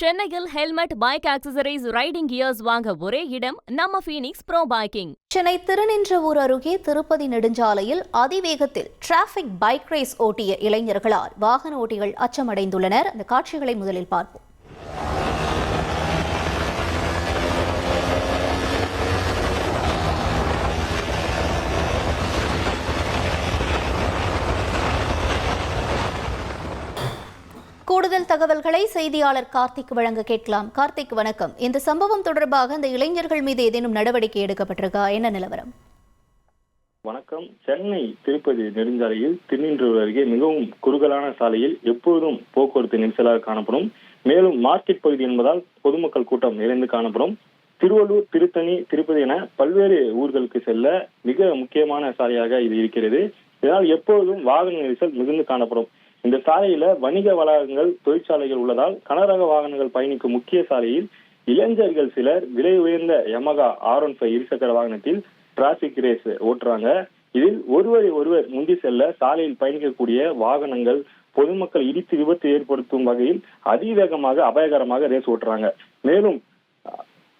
சென்னையில் helmet bike accessories riding gears வாங்க ஒரே இடம் நம்ம Phoenix pro biking Chennai Thirunindravur அருகே திருப்பதி நெடுஞ்சாலையில் அதிவேகத்தில் டிராபிக் பைக் ரேஸ் ஓட்டிய இளைஞர்களால் வாகன ஓட்டிகள் அச்சமடைந்துள்ளனர். அந்த காட்சிகளை முதலில் பார்ப்போம். கூடுதல் தகவல்களை செய்தியாளர் கார்த்திக் வழங்க கேட்கலாம். கார்த்திக் வணக்கம். இந்த சம்பவம் தொடர்பாக அந்த இளைஞர்கள் மீது ஏதேனும் நடவடிக்கை எடுக்கப்பட்டிருக்கா? என்ன நிலவரம்? வணக்கம். சென்னை திருப்பதி நெடுஞ்சாலையில் திருநின்றூர் அருகே மிகவும் குறுகலான சாலையில் எப்பொழுதும் போக்குவரத்து நெரிசலாக காணப்படும். மேலும் மார்க்கெட் பகுதி என்பதால் பொதுமக்கள் கூட்டம் நிறைந்து காணப்படும். திருவள்ளூர் திருத்தணி திருப்பதி என பல்வேறு ஊர்களுக்கு செல்ல மிக முக்கியமான சாலையாக இது இருக்கிறது. இதனால் எப்பொழுதும் வாகன நெரிசல் மிகுந்து காணப்படும். இந்த சாலையில வணிக வளாகங்கள் தொழிற்சாலைகள் உள்ளதால் கனரக வாகனங்கள் பயணிக்கும் முக்கிய சாலையில் இளைஞர்கள் சிலர் விலை உயர்ந்த யமகா ஆர் ஒன் ஃபைவ் இருசக்கர வாகனத்தில் டிராபிக் ரேஸ் ஓட்டுறாங்க. இதில் ஒருவரை ஒருவர் முந்தி செல்ல சாலையில் பயணிக்கக்கூடிய வாகனங்கள் பொதுமக்கள் இடித்து விபத்து ஏற்படுத்தும் வகையில் அதிவேகமாக அபாயகரமாக ரேஸ் ஓட்டுறாங்க. மேலும்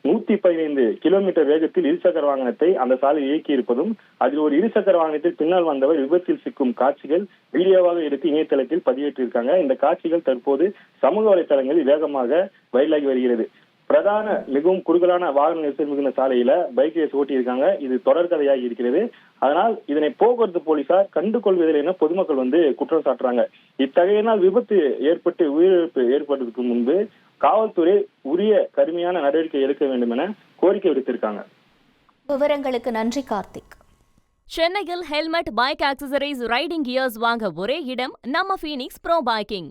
நூத்தி பதினைந்து கிலோமீட்டர் வேகத்தில் இருசக்கர வாகனத்தை அந்த சாலையில் இயக்கி இருப்பதும் அதில் ஒரு இருசக்கர வாகனத்தில் பின்னால் வந்தவர் விபத்தில் சிக்கும் காட்சிகள் வீடியோவாக எடுத்து இணையதளத்தில் பதிவேற்றிருக்காங்க. இந்த காட்சிகள் தற்போது சமூக வலைதளங்களில் வேகமாக வைரலாகி வருகிறது. பிரதான மிகவும் குறுகலான வாகன நெரிசல் மிகுந்த சாலையில பைக் ரேஸ் ஓட்டியிருக்காங்க. இது தொடர்கதையாகி இருக்கிறது. அதனால் இதனை போக்குவரத்து போலீசார் கண்டு கொள்வதில்லை என பொதுமக்கள் வந்து குற்றம் சாட்டுறாங்க. இத்தகையினால் விபத்து ஏற்பட்டு உயிரிழப்பு ஏற்படுவதற்கு முன்பு காவல்துறை உரிய கடுமையான நடவடிக்கை எடுக்க வேண்டும் என கோரிக்கை விடுத்திருக்காங்க. விவரங்களுக்கு நன்றி கார்த்திக். சென்னையில் helmet bike accessories riding gears வாங்க ஒரே இடம் நம்ம ஃபீனிக்ஸ் ப்ரோ பைக்கிங்